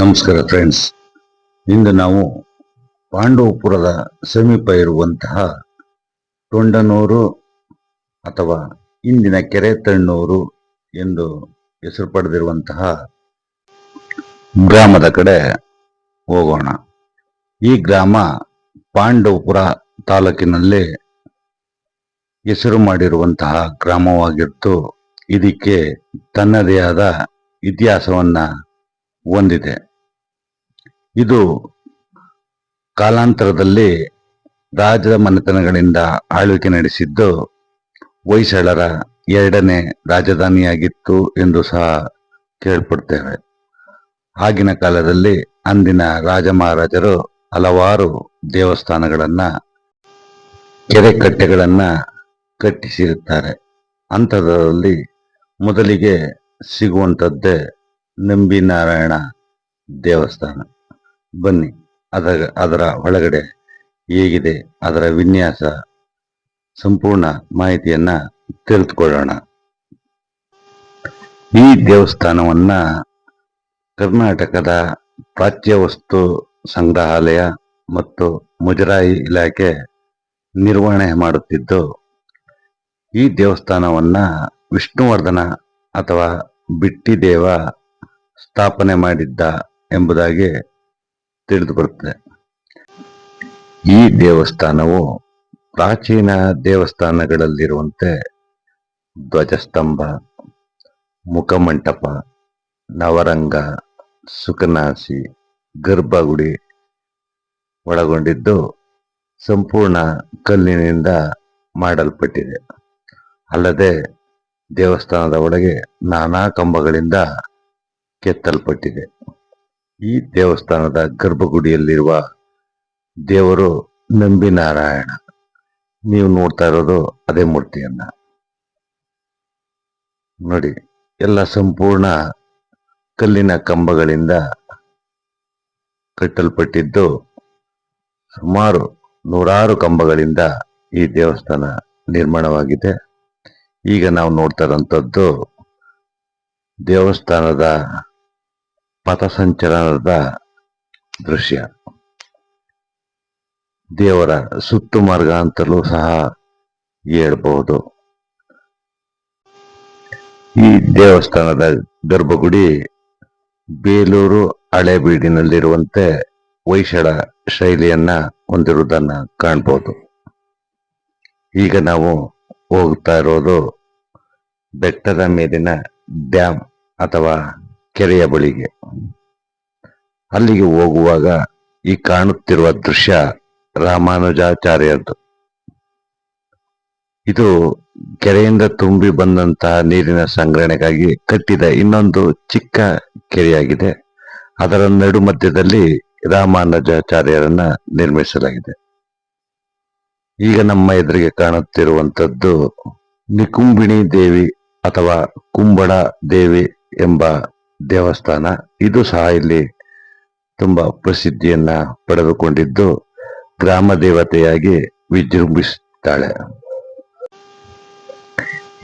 ನಮಸ್ಕಾರ ಫ್ರೆಂಡ್ಸ್ ಇಂದು ನಾವು ಪಾಂಡವಪುರದ ಸಮೀಪ ಇರುವಂತಹ ತೊಂಡನೂರು ಅಥವಾ ಇಂದಿನ ಕೆರೆ ತಣ್ಣೂರು ಎಂದು ಹೆಸರು ಪಡೆದಿರುವಂತಹ ಗ್ರಾಮದ ಕಡೆ ಹೋಗೋಣ. ಈ ಗ್ರಾಮ ಪಾಂಡವಪುರ ತಾಲೂಕಿನಲ್ಲಿ ಹೆಸರು ಮಾಡಿರುವಂತಹ ಗ್ರಾಮವಾಗಿತ್ತು ಇದಕ್ಕೆ ತನ್ನದೇ ಆದ ಇತಿಹಾಸವನ್ನ ಹೊಂದಿದೆ. ಇದು ಕಾಲಾಂತರದಲ್ಲಿ ರಾಜ ಮನೆತನಗಳಿಂದ ಆಳ್ವಿಕೆ ನಡೆಸಿದ್ದು ಹೊಯ್ಸಳರ ಎರಡನೇ ರಾಜಧಾನಿಯಾಗಿತ್ತು ಎಂದು ಸಹ ಕೇಳ್ಪಡ್ತೇವೆ. ಆಗಿನ ಕಾಲದಲ್ಲಿ ಅಂದಿನ ರಾಜ ಮಹಾರಾಜರು ಹಲವಾರು ದೇವಸ್ಥಾನಗಳನ್ನ ಕೆರೆ ಕಟ್ಟೆಗಳನ್ನ ಕಟ್ಟಿಸಿರುತ್ತಾರೆ. ಅಂಥದ್ರಲ್ಲಿ ಮೊದಲಿಗೆ ಸಿಗುವಂಥದ್ದೇ ನಂಬಿನಾರಾಯಣ ದೇವಸ್ಥಾನ. ಬನ್ನಿ. ಅದರ ಅದರ ಒಳಗಡೆ ಹೇಗಿದೆ ಅದರ ವಿನ್ಯಾಸ? ಸಂಪೂರ್ಣ ಮಾಹಿತಿಯನ್ನ ತಿಳಿದುಕೊಳ್ಳೋಣ. ಈ ದೇವಸ್ಥಾನವನ್ನ ಕರ್ನಾಟಕದ ಪ್ರಾಚ್ಯ ವಸ್ತು ಸಂಗ್ರಹಾಲಯ ಮತ್ತು ಮುಜರಾಯಿ ಇಲಾಖೆ ನಿರ್ವಹಣೆ ಮಾಡುತ್ತಿದ್ದು, ಈ ದೇವಸ್ಥಾನವನ್ನ ವಿಷ್ಣುವರ್ಧನ ಅಥವಾ ಬಿಟ್ಟಿದೇವ ಸ್ಥಾಪನೆ ಮಾಡಿದ್ದ ಎಂಬುದಾಗಿ ತಿಳಿದು ಬರುತ್ತದೆ ಈ ದೇವಸ್ಥಾನವು ಪ್ರಾಚೀನ ದೇವಸ್ಥಾನಗಳಲ್ಲಿರುವಂತೆ ಧ್ವಜಸ್ತಂಭ, ಮುಖಮಂಟಪ, ನವರಂಗ ಸುಖನಾಸಿ ಗರ್ಭಗುಡಿ ಒಳಗೊಂಡಿದ್ದು ಸಂಪೂರ್ಣ ಕಲ್ಲಿನಿಂದ ಮಾಡಲ್ಪಟ್ಟಿದೆ. ಅಲ್ಲದೆ ದೇವಸ್ಥಾನದ ಒಳಗೆ ನಾನಾ ಕಂಬಗಳಿಂದ ಕೆತ್ತಲ್ಪಟ್ಟಿದೆ. ಈ ದೇವಸ್ಥಾನದ ಗರ್ಭಗುಡಿಯಲ್ಲಿರುವ ದೇವರು ನಂಬಿನಾರಾಯಣ ನೀವು ನೋಡ್ತಾ ಇರೋದು ಅದೇ ಮೂರ್ತಿಯನ್ನ. ನೋಡಿ, ಎಲ್ಲ ಸಂಪೂರ್ಣ ಕಲ್ಲಿನ ಕಂಬಗಳಿಂದ ಕಟ್ಟಲ್ಪಟ್ಟಿದ್ದು ಸುಮಾರು ನೂರಾರು ಕಂಬಗಳಿಂದ ಈ ದೇವಸ್ಥಾನ ನಿರ್ಮಾಣವಾಗಿದೆ. ಈಗ ನಾವು ನೋಡ್ತಾ ಇರೋಂಥದ್ದು ದೇವಸ್ಥಾನದ ಪಥಸಂಚಲನದ ದೃಶ್ಯ. ದೇವರ ಸುತ್ತು ಮಾರ್ಗ ಅಂತಲೂ ಸಹ ಹೇಳ್ಬಹುದು. ಈ ದೇವಸ್ಥಾನದ ಗರ್ಭಗುಡಿ ಬೇಲೂರು ಹಳೆಬೀಡಿನಲ್ಲಿರುವಂತೆ ವೈಶಳ ಶೈಲಿಯನ್ನ ಹೊಂದಿರುವುದನ್ನ ಕಾಣಬಹುದು ಈಗ ನಾವು ಹೋಗ್ತಾ ಇರೋದು ಬೆಟ್ಟದ ಮೇಲಿನ ಡ್ಯಾಮ್ ಅಥವಾ ಕೆರೆಯ ಬಳಿಗೆ. ಅಲ್ಲಿಗೆ ಹೋಗುವಾಗ ಈ ಕಾಣುತ್ತಿರುವ ದೃಶ್ಯ ರಾಮಾನುಜಾಚಾರ್ಯರದು ಇದು ಕೆರೆಯಿಂದ ತುಂಬಿ ಬಂದಂತಹ ನೀರಿನ ಸಂಗ್ರಹಣೆಗಾಗಿ ಕಟ್ಟಿದ ಇನ್ನೊಂದು ಚಿಕ್ಕ ಕೆರೆಯಾಗಿದೆ. ಅದರ ನಡು ಮಧ್ಯದಲ್ಲಿ ರಾಮಾನುಜಾಚಾರ್ಯರನ್ನ ನಿರ್ಮಿಸಲಾಗಿದೆ. ಈಗ ನಮ್ಮ ಎದುರಿಗೆ ಕಾಣುತ್ತಿರುವಂತದ್ದು ನಿಕುಂಬಿಣಿ ದೇವಿ ಅಥವಾ ಕುಂಬಳ ದೇವಿ ಎಂಬ ದೇವಸ್ಥಾನ. ಇದು ಸಹ ಇಲ್ಲಿ ತುಂಬಾ ಪ್ರಸಿದ್ಧಿಯನ್ನ ಪಡೆದುಕೊಂಡಿದ್ದು ಗ್ರಾಮ ದೇವತೆಯಾಗಿ ವಿಜೃಂಭಿಸುತ್ತಾಳೆ.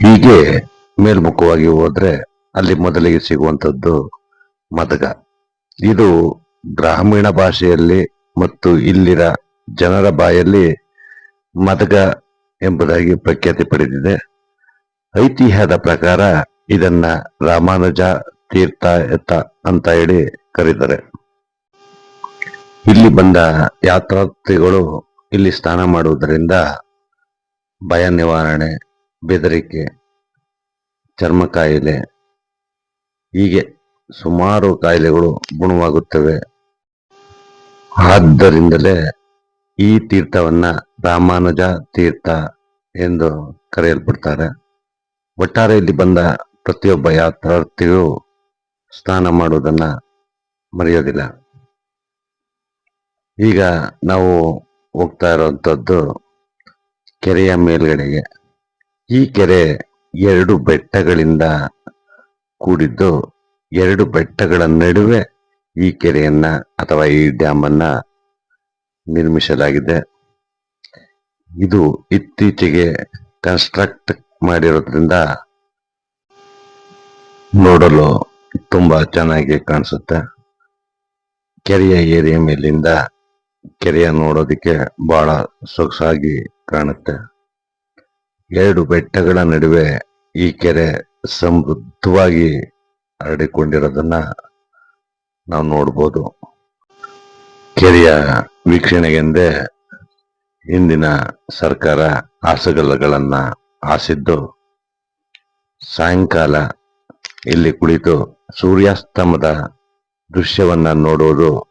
ಹೀಗೆ ಮೇಲ್ಮುಖವಾಗಿ ಹೋದ್ರೆ ಅಲ್ಲಿ ಮೊದಲಿಗೆ ಸಿಗುವಂತದ್ದು ಮದಗ. ಇದು ಗ್ರಾಮೀಣ ಭಾಷೆಯಲ್ಲಿ ಮತ್ತು ಇಲ್ಲಿನ ಜನರ ಬಾಯಲ್ಲಿ ಮದಗ ಎಂಬುದಾಗಿ ಪ್ರಖ್ಯಾತಿ ಪಡೆದಿದೆ. ಐತಿಹ್ಯದ ಪ್ರಕಾರ ಇದನ್ನ ರಾಮಾನುಜ ತೀರ್ಥ ಎತ್ತ ಅಂತ ಹೇಳಿ ಕರೀತಾರೆ. ಇಲ್ಲಿ ಬಂದ ಯಾತ್ರಾರ್ಥಿಗಳು ಇಲ್ಲಿ ಸ್ನಾನ ಮಾಡುವುದರಿಂದ ಭಯ ನಿವಾರಣೆ, ಬೆದರಿಕೆ, ಚರ್ಮ ಕಾಯಿಲೆ, ಹೀಗೆ ಸುಮಾರು ಕಾಯಿಲೆಗಳು ಗುಣವಾಗುತ್ತವೆ. ಆದ್ದರಿಂದಲೇ ಈ ತೀರ್ಥವನ್ನ ರಾಮಾನುಜ ತೀರ್ಥ ಎಂದು ಕರೆಯಲ್ಪಡ್ತಾರೆ. ಒಟ್ಟಾರೆ ಇಲ್ಲಿ ಬಂದ ಪ್ರತಿಯೊಬ್ಬ ಯಾತ್ರಾರ್ಥಿಯು ಸ್ನಾನ ಮಾಡುವುದನ್ನ ಮರೆಯೋದಿಲ್ಲ. ಈಗ ನಾವು ಹೋಗ್ತಾ ಇರುವಂಥದ್ದು ಕೆರೆಯ ಮೇಲ್ಗಡೆಗೆ. ಈ ಕೆರೆ ಎರಡು ಬೆಟ್ಟಗಳಿಂದ ಕೂಡಿದ್ದು, ಎರಡು ಬೆಟ್ಟಗಳ ನಡುವೆ ಈ ಕೆರೆಯನ್ನ ಅಥವಾ ಈ ಡ್ಯಾಮ್ ಅನ್ನ ನಿರ್ಮಿಸಲಾಗಿದೆ. ಇದು ಇತ್ತೀಚೆಗೆ ಕನ್ಸ್ಟ್ರಕ್ಟ್ ಮಾಡಿರೋದ್ರಿಂದ ನೋಡಲು ತುಂಬಾ ಚೆನ್ನಾಗಿ ಕಾಣಿಸುತ್ತೆ. ಕೆರೆಯ ಏರಿಯ ಮೇಲಿಂದ ಕೆರೆಯ ನೋಡೋದಿಕ್ಕೆ ಬಹಳ ಸೊಗಸಾಗಿ ಕಾಣುತ್ತೆ. ಎರಡು ಬೆಟ್ಟಗಳ ನಡುವೆ ಈ ಕೆರೆ ಸಮೃದ್ಧವಾಗಿ ಹರಡಿಕೊಂಡಿರೋದನ್ನ ನಾವು ನೋಡ್ಬೋದು. ಕೆರೆಯ ವೀಕ್ಷಣೆಗೆಂದೇ ಹಿಂದಿನ ಸರ್ಕಾರ ಆಸಗಲ್ಲಗಳನ್ನ ಹಾಸಿದ್ದು, ಸಾಯಂಕಾಲ ಇಲ್ಲಿ ಕುಳಿತು ಸೂರ್ಯಾಸ್ತಮದ ದೃಶ್ಯವನ್ನ ನೋಡುವುದು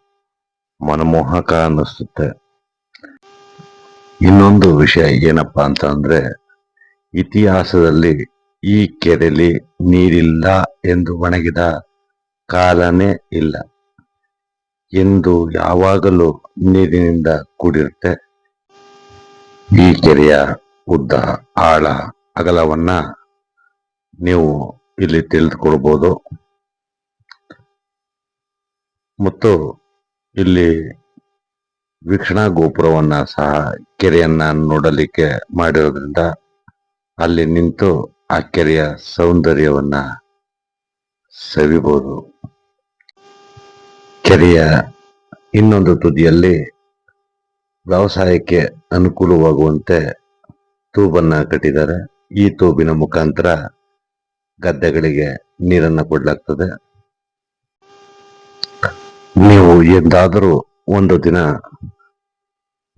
ಮನಮೋಹಕ ಅನ್ನಿಸುತ್ತೆ. ಇನ್ನೊಂದು ವಿಷಯ ಏನಪ್ಪಾ ಅಂತ ಅಂದ್ರೆ ಇತಿಹಾಸದಲ್ಲಿ ಈ ಕೆರೆಯಲ್ಲಿ ನೀರಿಲ್ಲ ಎಂದು ಒಣಗಿದ ಕಾಲನೇ ಇಲ್ಲ. ಎಂದು ಯಾವಾಗಲೂ ನೀರಿನಿಂದ ಕೂಡಿರುತ್ತೆ. ಈ ಕೆರೆಯ ಉದ್ದ, ಆಳ, ಅಗಲವನ್ನ ನೀವು ಇಲ್ಲಿ ತಿಳಿದುಕೊಳ್ಬೋದು. ಮತ್ತು ಇಲ್ಲಿ ವೀಕ್ಷಣಾ ಗೋಪುರವನ್ನ ಸಹ ಕೆರೆಯನ್ನ ನೋಡಲಿಕ್ಕೆ ಮಾಡಿರೋದ್ರಿಂದ ಅಲ್ಲಿ ನಿಂತು ಆ ಕೆರೆಯ ಸೌಂದರ್ಯವನ್ನ ಸವಿಬಹುದು ಕೆರೆಯ ಇನ್ನೊಂದು ತುದಿಯಲ್ಲಿ ವ್ಯವಸಾಯಕ್ಕೆ ಅನುಕೂಲವಾಗುವಂತೆ ತೂಬನ್ನ ಕಟ್ಟಿದ್ದಾರೆ. ಈ ತೂಬಿನ ಮುಖಾಂತರ ಗದ್ದೆಗಳಿಗೆ ನೀರನ್ನ ಕೊಡ್ಲಾಗ್ತದೆ. ನೀವು ಎಂದಾದರೂ ಒಂದು ದಿನ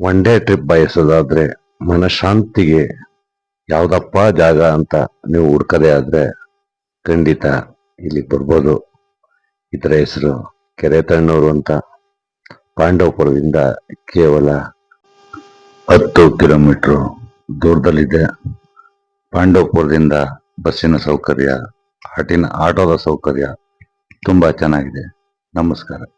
ಒನ್ ಡೇ ಟ್ರಿಪ್ ಬಯಸೋದಾದ್ರೆ ಮನಶಾಂತಿಗೆ ಯಾವ್ದಪ್ಪ ಜಾಗ ಅಂತ ನೀವು ಹುಡ್ಕದೇ ಆದ್ರೆ ಖಂಡಿತ ಇಲ್ಲಿ ಬರ್ಬೋದು. ಇದರ ಹೆಸರು ಕೆರೆ ತಣ್ಣೂರು ಅಂತ ಪಾಂಡವಪುರದಿಂದ ಕೇವಲ ಹತ್ತು ಕಿಲೋಮೀಟರ್ ದೂರದಲ್ಲಿದೆ. ಪಾಂಡವಪುರದಿಂದ ಬಸ್ಸಿನ ಸೌಕರ್ಯ, ಆಟಿನ ಆಟೋದ ಸೌಕರ್ಯ ತುಂಬಾ ಚೆನ್ನಾಗಿದೆ. ನಮಸ್ಕಾರ.